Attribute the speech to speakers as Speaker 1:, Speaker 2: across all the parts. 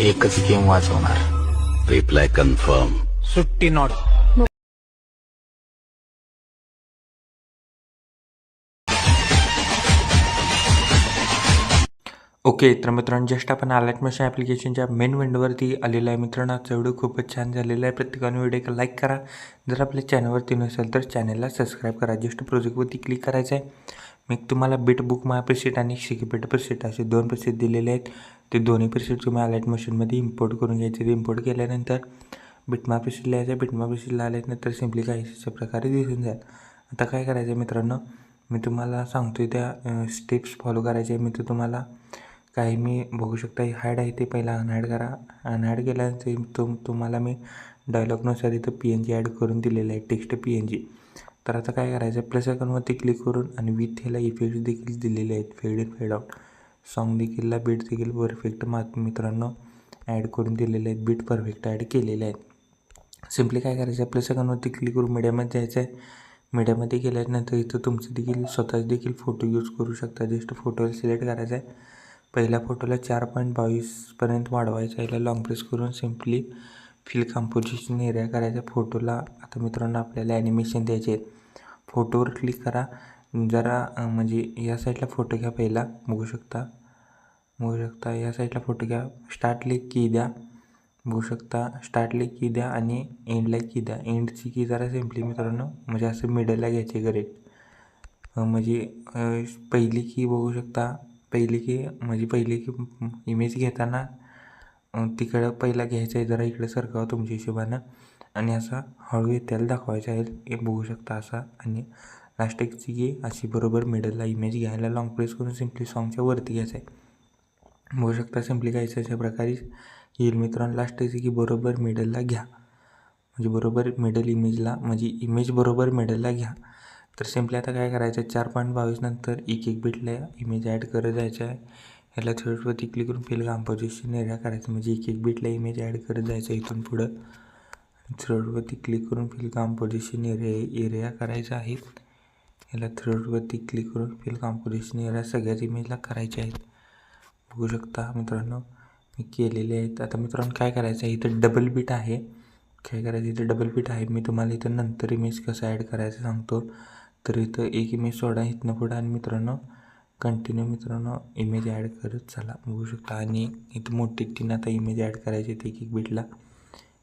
Speaker 1: एकच गेम वाचवणार reply confirm
Speaker 2: सुट्टी नॉट
Speaker 3: ओके तर मित्रांनो जस्ट आपण अलर्ट मशीन ॲप्लिकेशनच्या मेन विंडोवरती आलेलं आहे. मित्रांनो आजचा व्हिडिओ खूपच छान झालेला आहे. प्रत्येकाने व्हिडिओ लाईक करा. जर आपल्या चॅनलवरती नसेल तर चॅनलला सबस्क्राईब करा. जस्ट प्रोजेक्टवरती क्लिक करायचं आहे मी तुम्हाला बिट बुक माय प्रिसेट आणि शिकी बिट प्रिसेट असे दोन प्रिसेट दिलेले आहेत. ते दोन्ही प्रिसेट तुम्ही अलर्ट मशीनमध्ये इम्पोर्ट करून घ्यायचे. ते इम्पोर्ट केल्यानंतर बिटमा प्रिसेट लिहायचं बिटमा प्रिसेटला आल्यानंतर सिम्पली काही अशा प्रकारे दिसून जाईल. आता काय करायचं आहे मित्रांनो? मी तुम्हाला सांगतो त्या स्टेप्स फॉलो करायचे. मी तर तुम्हाला काही मी बघू शकता हाईड आहे ते पहिला. अनहाईड करा. अनहाईड केल्यानंतर तुम तुम्हाला मी डायलॉगनुसार इथं पी एन जी ॲड करून दिलेलं आहे. टेक्स्ट पी एन जी तर आता काय करायचं प्लस आयकॉनवरती क्लिक करून आणि विथ ह्याला इफेक्ट देखील दिलेले आहेत. Fade in fade out song देखील बीट देखील परफेक्ट मा मित्रांनो ॲड करून दिलेले आहेत. बीट परफेक्ट ॲड केलेले आहेत. सिम्पली काय करायचं? आहे सगळ्यांवरती क्लिक करून मीडियामध्ये जायचं आहे मीडियामध्ये गेल्यानंतर इथं तुमचं देखील स्वतःच देखील फोटो यूज करू शकता. जस्ट फोटो सिलेक्ट करायचा आहे पहिल्या फोटोला चार पॉईंट बावीसपर्यंत वाढवायचा याला लॉंग प्रेस करून सिम्पली फिल कंपोजिशन एरिया करायचा फोटोला आता मित्रांनो आपल्याला ॲनिमेशन द्यायचे आहेत. फोटोवर क्लिक करा. जरा म्हणजे या साईडला फोटो घ्या पहिला बघू शकता. बघू शकता या साईडला फोटो घ्या. स्टार्ट की द्या. बघू शकता स्टार्ट की द्या आणि एंडला की द्या. एंडची की जरा सिम्पली मित्रांनो म्हणजे असं मिडलला घ्यायची करेक्ट म्हणजे पहिली की बघू शकता. पहिली की म्हणजे पहिली की इमेज घेताना तिकडं पहिला घ्यायचं आहे जरा इकडं सरकावं तुमच्या हिशोबानं. आणि असा हळू त्याला दाखवायचं आहे. बघू शकता असा. आणि लास्टेकची की अशी बरोबर मिडलला इमेज घ्यायला लॉंग प्रेस करून सिम्पली सॉन्गच्या वरती घ्यायचं आहे बघू शकता सिम्पली घ्यायचं अशा प्रकारे येईल मित्रांनो. लास्टेकची की बरोबर मिडलला घ्या. म्हणजे बरोबर मिडल इमेजला म्हणजे इमेज बरोबर मिडलला घ्या. तर सिम्पली आता काय करायचं आहे चार पॉईंट बावीस नंतर एक एक बिटला इमेज ॲड करत जायचं आहे ह्याला थर्डवरती क्लिक करून फिल कॉम्पोजिशन एरिया करायचं. म्हणजे एक एक बिटला इमेज ॲड करत जायचं इथून पुढं. थ्रोडवरती क्लिक करून फिल कॉम्पोजिशन एरिया एरिया करायचा आहे. याला थ्रेडवरती क्लिक करून फिल कॉम्पोजिशन एरिया सगळ्याच इमेजला करायचे आहेत. बघू शकता मित्रांनो मी केलेले आहेत. आता मित्रांनो काय करायचं आहे? इथं डबल बीट आहे. काय करायचं? इथं डबल बीट आहे. मी तुम्हाला इथं नंतर इमेज कसं ॲड करायचं सांगतो. तर इथं एक इमेज सोडा इथनं पुढं आणि मित्रांनो कंटिन्यू मित्रांनो इमेज ॲड करत चला. बघू शकता. आणि इथं मोठी तीन आता इमेज ॲड करायची आहेत एक एक बीटला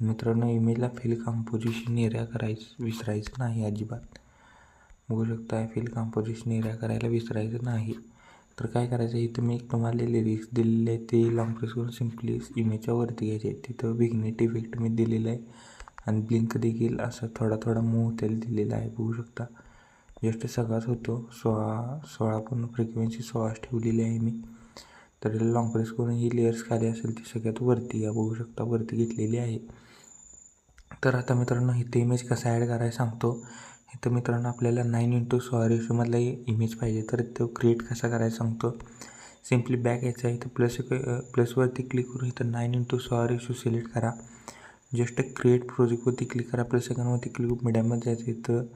Speaker 3: मित्रांनो इमेजला फिल कॉम्पोजिशन एरिया करायचं विसरायचं नाही अजिबात. बघू शकता फिल कॉम्पोजिशन एरिया करायला विसरायचं नाही. तर काय करायचं? इथं मी एक तुम्हाला लिरिक्स दिलेले आहे ते लॉंग प्रेस करून सिम्पली इमेजच्या वरती घ्यायचे तिथं विग्नेट इफेक्ट मी दिलेला आहे. आणि ब्लिंक देखील असं थोडा थोडा मूव त्याला दिलेला आहे. बघू शकता. जस्ट सगळाच होतो. सोळा सोळा पण फ्रिक्वेन्सी सोळाच ठेवलेली आहे मी. तर लॉंग प्रेस करून ही लेअर्स खाली असेल ती सगळ्यात वरती या बघू शकता. वरती घेतलेली आहे. तर आता मित्रांनो इथे इमेज कसा ॲड करायला सांगतो. इथं मित्रांनो आपल्याला नाईन इंटू सोळा रेशोमधला इमेज पाहिजे. तर तो क्रिएट कसा करायचा सांगतो. सिम्पली बॅक यायचा इथं प्लस प्लसवरती क्लिक करून इथं नाईन इंटू सोळा रेशो सिलेक्ट करा. जस्ट क्रिएट प्रोजेक्टवरती क्लिक करा. प्लस सेकंडवरती क्लिक मीडियामध्ये जायचं. इथं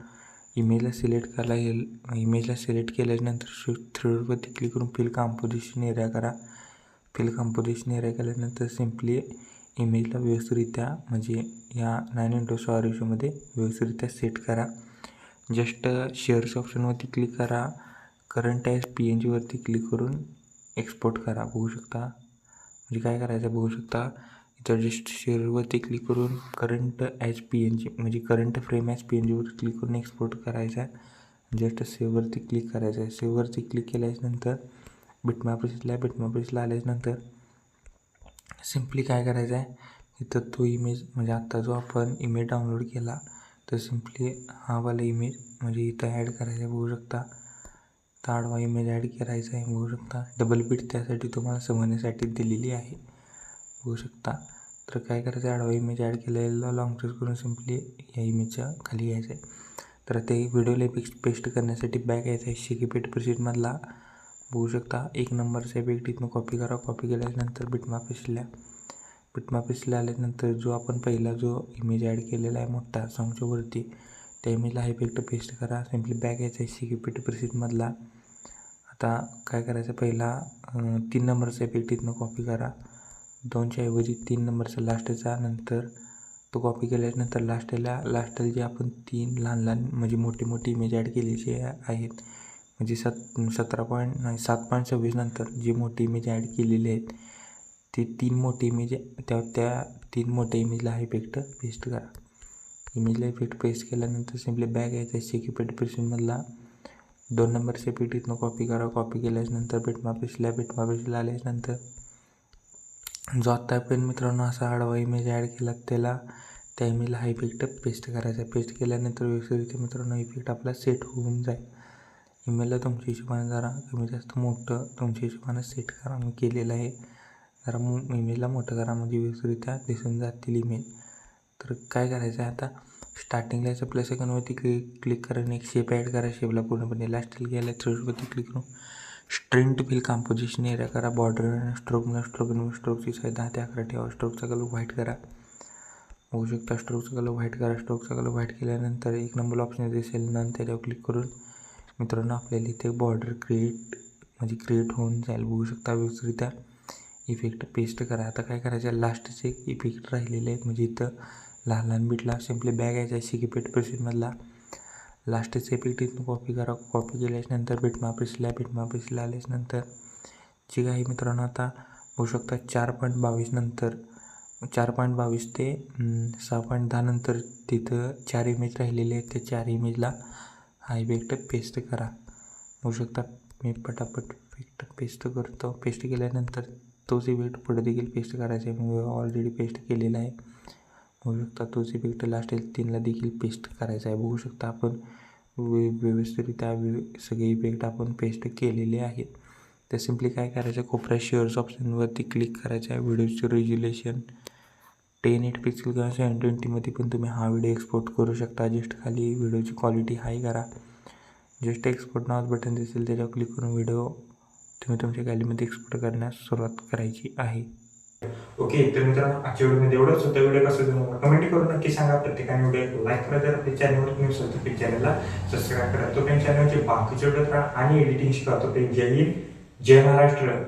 Speaker 3: इमेजला सिलेक्ट करायला येईल इमेजला सिलेक्ट केल्यानंतर शो थ्रीवरती क्लिक करून फिल कॉम्पोजिशन एरिया करा. फिल कॉम्पोजिशन एरिया केल्यानंतर सिम्पली इमेजला व्यवस्थितरित्या म्हणजे या नाईन इंटू सॉ रेशोमध्ये व्यवस्थितरित्या सेट करा. जस्ट शेअर्स ऑप्शनवरती क्लिक करा. करंट ॲज पी एन जीवरती क्लिक करून एक्सपोर्ट करा. बघू शकता. म्हणजे काय करायचं बघू शकता? इथं जस्ट शेअरवरती क्लिक करून current as P N G म्हणजे current frame as P N जीवर click करून एक्सपोर्ट करायचा आहे जस्ट सेववरती क्लिक करायचं आहे सेववरती क्लिक केल्याच्यानंतर बिटमॅप प्रेसला आल्याच्यानंतर सिम्पली काय करायचं आहे इथं तो इमेज म्हणजे आत्ता जो आपण इमेज डाउनलोड केला तर सिम्पली हा वाला इमेज म्हणजे इथं ॲड करायचा आहे बघू शकता. तर आडवा इमेज ॲड करायचा आहे बघू शकता. डबल बीट त्यासाठी तुम्हाला समजण्यासाठी दिलेली आहे. बघू शकता. तर काय करायचं? आहे आडवा इमेज ॲड केलेला लॉंग प्रेस करून सिम्पली या इमेजच्या खाली यायचं आहे तर ते व्हिडिओला पेस्ट पेस्ट करण्यासाठी बॅक यायचं आहे. शिकीपेट प्रिसीटमधला बघू शकता. एक नंबरचा इफेक्ट इथनं कॉपी करा. कॉपी केल्यानंतर बिटमा पेस्टला बिटमा आल्यानंतर जो आपण पहिला जो इमेज ॲड केलेला आहे मोठा सॉंगच्या वरती त्या इमेजला हा इफेक्ट पेस्ट करा. सिम्पली बॅक यायचा आहे शिकीपेट प्रसिद्धमधला आता काय करायचं? पहिला तीन नंबरचा इफेक्ट इथनं कॉपी करा. दोनच्या ऐवजी तीन नंबरचा लास्टचा नंतर तो कॉपी केल्यानंतर लास्टला लास्टला जे आपण तीन लहान लहान म्हणजे मोठी मोठी इमेज ॲड केलेली आहेत म्हणजे सत सतरा पॉईंट नाही सात पॉईंट सव्वीस नंतर जी मोठी इमेज ॲड केलेली आहेत ती तीन मोठी इमेज त्या त्या तीन मोठ्या इमेजला हा इफेक्ट पेस्ट करा. इमेजला इफेक्ट पेस्ट केल्यानंतर सिम्पली बॅग यायचा सिक्युपेट पेशंटमधला दोन नंबरच्या पीठ इथनं कॉपी करा. कॉपी केल्याच्यानंतर बिटमा पेशला बिटमा पेशला आल्याच्यानंतर जो आत्ता आपण मित्रांनो असा आडवा इमेज ॲड केला त्याला त्या इमेजला हा इफेक्ट पेस्ट करायचा आहे. पेस्ट केल्यानंतर व्यवस्थित मित्रांनो इफेक्ट आपला सेट होऊन जाईल. इमेलला तुमच्या हिशोबाने जरा कमी जास्त मोठं तुमच्या हिशोबाने सेट करा. मी केलेलं आहे. जरा मो इमेजला मोठं करा म्हणजे व्यवस्थितरित्या दिसून जातील इमेज तर काय करायचं आहे आता स्टार्टिंगला याचं प्लस सेकंडवरती क्लिक क्लिक करा आणि एक शेप ॲड करा. शेपला पूर्णपणे लास्टला गेला थ्रेडवरती क्लिक करून stretch to fill composition area करा. बॉर्डर स्ट्रोक न स्ट्रोक स्ट्रोकची साईज दहा ते अकरा ठेवा. स्ट्रोकचा कलर व्हाईट करा. होऊ शकता स्ट्रोकचा कलर व्हाईट करा. स्ट्रोकचा कलर व्हाईट केल्यानंतर एक नंबर ऑप्शन दिसेल नंतर त्याच्यावर क्लिक करून मित्रांनो आपल्याला इथे बॉर्डर क्रिएट म्हणजे क्रिएट होऊन जाईल. बघू शकता व्यवस्थितरित्या. इफेक्ट पेस्ट करा. आता काय करायचं? लास्टचे एक इफेक्ट राहिलेले आहेत. म्हणजे इथं लहान लहान बिटला सिम्पली बॅग यायचा शिकीपेट प्रेसिडमधला लास्टचे इफेक्ट इथून कॉपी करा. कॉपी केल्याच्यानंतर बिटमा प्रेसला बिटमा प्रेसला आल्याच्यानंतर. जे काही मित्रांनो आता होऊ शकता चार पॉईंट बावीस नंतर चार पॉईंट बावीस ते सहा पॉईंट दहा नंतर तिथं चार इमेज राहिलेले आहेत. त्या चार इमेजला हा इफेक्ट पेस्ट करा. होऊ शकता मी पटापट इफेक्ट पेस्ट करतो. पेस्ट केल्यानंतर तोच इफेक्ट पुढे देखील पेस्ट करायचा आहे. मी ऑलरेडी पेस्ट केलेला आहे. बघू शकता तोच इफेक्ट लास्ट तीनला देखील पेस्ट करायचा आहे. बघू शकता आपण व्यवस्थितरित्या सगळे इफेक्ट आपण पेस्ट केलेले आहेत. तर सिम्पली काय करायचं? कोपऱ्या शेअर्स ऑप्शनवरती क्लिक करायचं आहे. व्हिडिओचे रेज्युलेशन टेन एट पिक्सल किंवा सेवन ट्वेंटीमध्ये पण तुम्ही हा व्हिडिओ एक्सपोर्ट करू शकता. जस्ट खाली व्हिडिओची क्वालिटी हाय करा. जस्ट एक्सपोर्ट नावाचं बटन दिसेल त्याच्यावर क्लिक करून व्हिडिओ तुम्ही तुमच्या गॅलीमध्ये एक्सपोर्ट करण्यास सुरुवात करायची आहे.
Speaker 2: ओके तर मित्रांनो आजच्या व्हिडिओमध्ये एवढंच होतं. व्हिडिओ कसं तुम्हाला कमेंट करून नक्की सांगा. प्रत्येकाने व्हिडिओ लाईक करा जर आपल्या चॅनलवर तुम्ही असेल तर चॅनलला सबस्क्राईब करा. तो पेन चॅनलचे बाकीचे व्हिडिओ करा आणि एडिटिंग शिका तो पेन जय हिंद जय महाराष्ट्र.